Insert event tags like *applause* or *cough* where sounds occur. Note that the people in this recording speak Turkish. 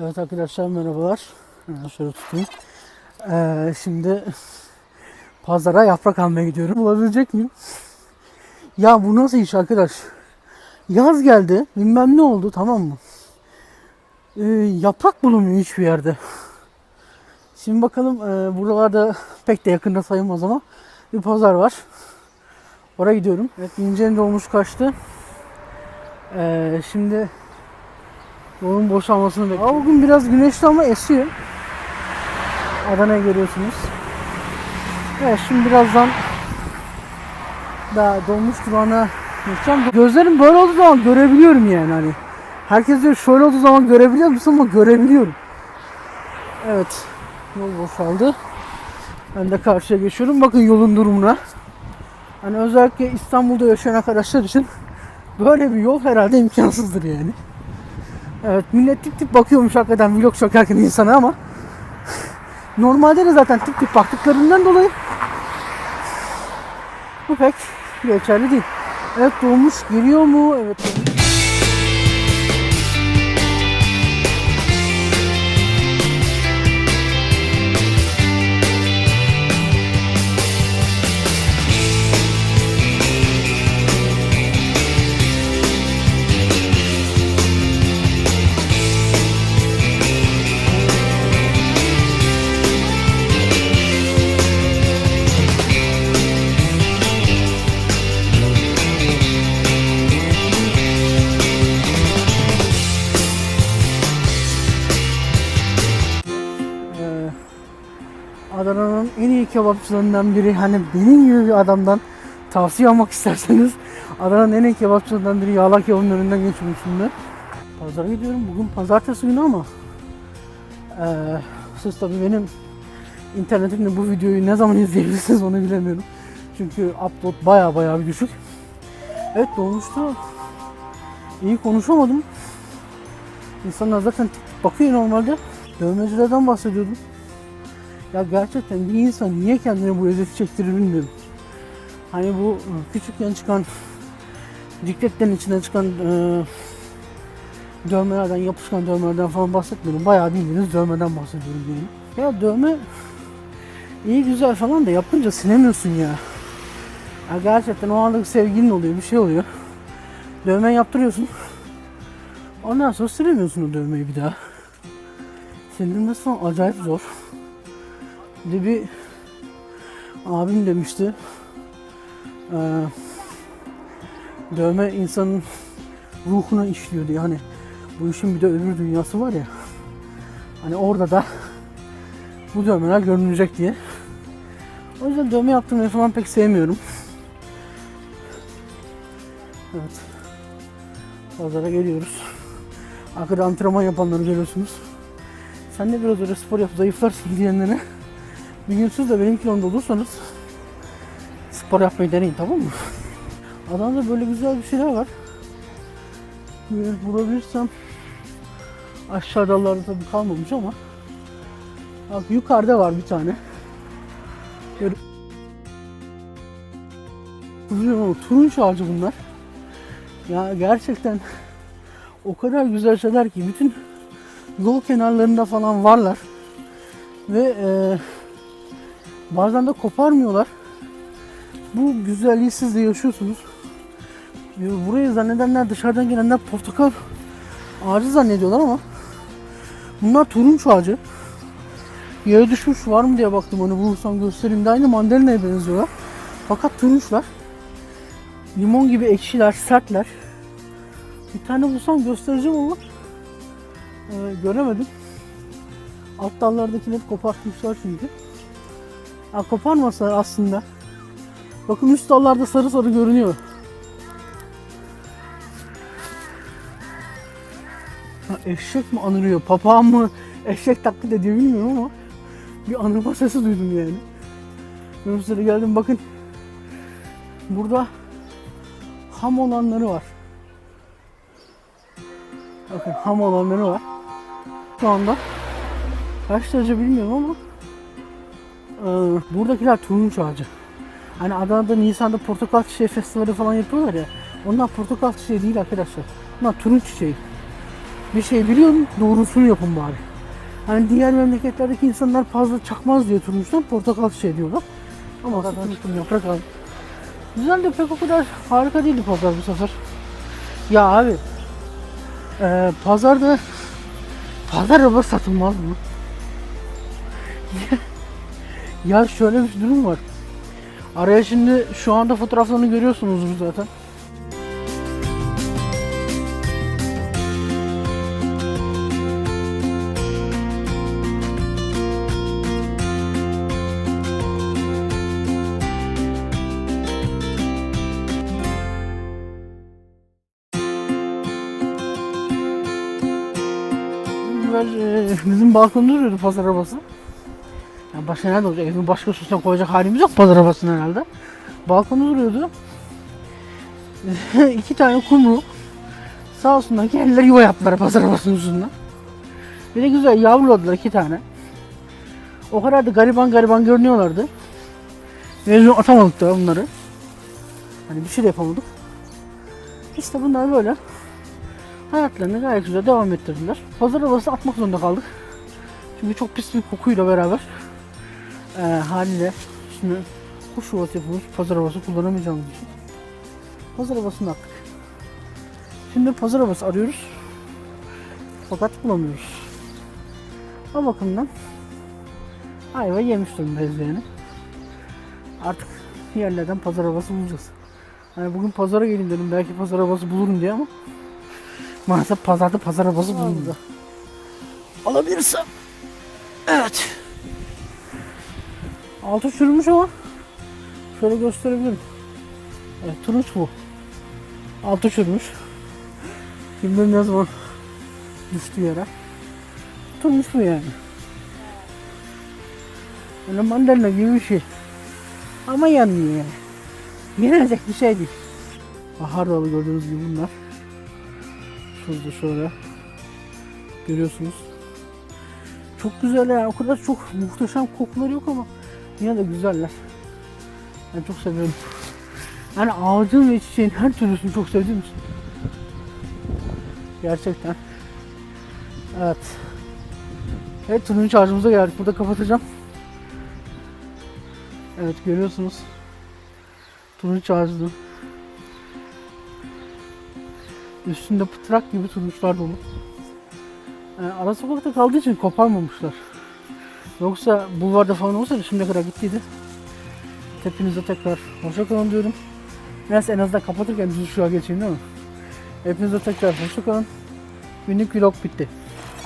Evet arkadaşlar merhabalar. Ha, Şöyle tutayım. Ee, şimdi pazara yaprak almaya gidiyorum. Bulabilecek miyim? Ya bu nasıl iş arkadaş? Yaz geldi. Bilmem ne oldu tamam mı? Ee, yaprak bulunmuyor hiçbir yerde. Şimdi bakalım e, buralarda pek de yakında sayılmaz ama bir pazar var. Oraya gidiyorum. Evet Bince'nin dolmuş kaçtı. Ee, şimdi Yolun boşalmasını bekliyorum. Hava bugün biraz güneşli ama esiyor. Adana'ya görüyorsunuz. Evet şimdi birazdan daha dolmuş durağına geçeceğim. Gözlerim böyle olduğu zaman görebiliyorum yani hani. Herkes diyor şöyle olduğu zaman görebiliyor musun ama görebiliyorum. Evet. Yol boşaldı. Ben de karşıya geçiyorum. Bakın yolun durumuna. Hani özellikle İstanbul'da yaşayan arkadaşlar için böyle bir yol herhalde imkansızdır yani. Evet millet tip tip bakıyormuş hakikaten vlog çekerken insana ama *laughs* normalde de zaten tip tip baktıklarından dolayı bu pek geçerli değil. Evet dolmuş geliyor mu? Evet. Ee, Adana'nın en iyi kebapçılarından biri hani benim gibi bir adamdan tavsiye almak isterseniz Adana'nın en iyi kebapçılarından biri Yağla Kebap'ın önünden geçiyorum şimdi. Pazara gidiyorum. Bugün pazartesi günü ama ee, siz tabii benim internetimde bu videoyu ne zaman izleyebilirsiniz onu bilemiyorum. Çünkü upload baya baya bir düşük. Evet dolmuştu. İyi konuşamadım. İnsanlar zaten bakıyor normalde. Dövmecilerden bahsediyordum. Ya gerçekten bir insan niye kendine bu eziyeti çektirir bilmiyorum. Hani bu küçükken çıkan dikletlerin içinden çıkan e, dövmelerden, yapışkan dövmelerden falan bahsetmiyorum. Bayağı bildiğiniz dövmeden bahsediyorum diyelim. Ya dövme iyi güzel falan da yapınca silemiyorsun ya. ya gerçekten o anlık sevgilin oluyor, bir şey oluyor. Dövme yaptırıyorsun. Ondan sonra silemiyorsun o dövmeyi bir daha. Sildirmesi falan acayip zor. De bir abim demişti. eee, dövme insanın ruhuna işliyor diye. Hani bu işin bir de öbür dünyası var ya. Hani orada da bu dövmeler görünecek diye. O yüzden dövme yaptırmayı falan pek sevmiyorum. Evet. Pazara geliyoruz. Arkada antrenman yapanları görüyorsunuz. Sen de biraz öyle spor yap zayıflarsın diyenlere bir gün siz de benim kilomda olursanız spor yapmayı deneyin tamam mı? *laughs* Adana'da böyle güzel bir şeyler var. Böyle bulabilirsem aşağı dallarda tabii kalmamış ama bak yukarıda var bir tane. Böyle Bilmiyorum ama turunç ağacı bunlar. Ya gerçekten o kadar güzel şeyler ki bütün yol kenarlarında falan varlar. Ve e, bazen de koparmıyorlar. Bu güzelliği siz de yaşıyorsunuz. Burayı zannedenler dışarıdan gelenler portakal ağacı zannediyorlar ama bunlar turunç ağacı. Yere düşmüş var mı diye baktım onu bulursam göstereyim de aynı mandalina'ya benziyorlar. Fakat turunçlar. Limon gibi ekşiler, sertler. Bir tane bulsam göstereceğim ama ee, göremedim. Alt dallardakileri kopartmışlar çünkü. Ha, koparmasalar aslında. Bakın üst dallarda sarı sarı görünüyor. Ha, eşek mi anırıyor, papağan mı eşek taklit ediyor bilmiyorum ama bir anırma sesi duydum yani. Ben size geldim bakın. Burada ham olanları var. Bakın ham olanları var. Şu anda kaç derece bilmiyorum ama e, buradakiler turunç ağacı. Hani Adana'da Nisan'da portakal çiçeği festivali falan yapıyorlar ya. Onlar portakal çiçeği değil arkadaşlar. Bunlar turunç çiçeği. bir şey biliyorsun doğrusunu yapın bari. Hani diğer memleketlerdeki insanlar fazla çakmaz diye turunçtan portakal şey diyorlar. Ama tutmuştum yaprak aldım. Güzel de pek o kadar harika değildi pazar bu sefer. Ya abi eee, pazarda pazar araba satılmaz mı? Ya şöyle bir durum var. Araya şimdi şu anda fotoğraflarını görüyorsunuzdur zaten. Güzel, e, bizim balkonda duruyordu pazar arabası. Yani başka nerede olacak? Evin başka üstüne koyacak halimiz yok pazar arabasının herhalde. Balkonda duruyordu. *laughs* iki tane kumru. Sağ olsunlar kendiler yuva yaptılar pazar arabasının üstünden. Bir de güzel yavruladılar iki tane. O kadar da gariban gariban görünüyorlardı. Mezun atamadık da bunları. Hani bir şey de yapamadık. İşte bunlar böyle hayatlarını gayet güzel devam ettirdiler. Pazar arabası atmak zorunda kaldık. Çünkü çok pis bir kokuyla beraber eee haliyle şimdi kuş yuvası yapılmış pazar arabası kullanamayacağımız için pazar arabasını attık. Şimdi pazar arabası arıyoruz. Fakat bulamıyoruz. O bakımdan ayva yemiş durumdayız yani. Artık yerlerden pazar arabası bulacağız. Hani bugün pazara gelin dedim belki pazar arabası bulurum diye ama Maalesef pazarda pazar arabası bulundu. Alabilirsem. Evet. Altı çürümüş ama şöyle gösterebilirim. Evet turunç bu. Altı çürümüş. Kim bilir ne zaman düştü yere. Turunç bu yani. Böyle mandalina gibi bir şey. Ama yanmıyor yani. Yenecek bir şey değil. Bahar dalı gördüğünüz gibi bunlar. Şurada şöyle görüyorsunuz. Çok güzel ya. O kadar çok muhteşem kokuları yok ama yine de güzeller. Ben çok seviyorum. Yani ağacın ve çiçeğin her türlüsünü çok sevdiğim için. Gerçekten. Evet. Evet turuncu ağacımıza geldik. Burada kapatacağım. Evet görüyorsunuz. Turuncu ağacını. Üstünde pıtrak gibi turunçlar dolu. Yani ara sokakta kaldığı için koparmamışlar. Yoksa bulvarda falan olsaydı şimdiye kadar gittiydi. Hepinize tekrar hoşça kalın diyorum. Neyse en azından kapatırken düz şu an geçeyim değil mi? Hepinize tekrar hoşça kalın. Günlük vlog bitti.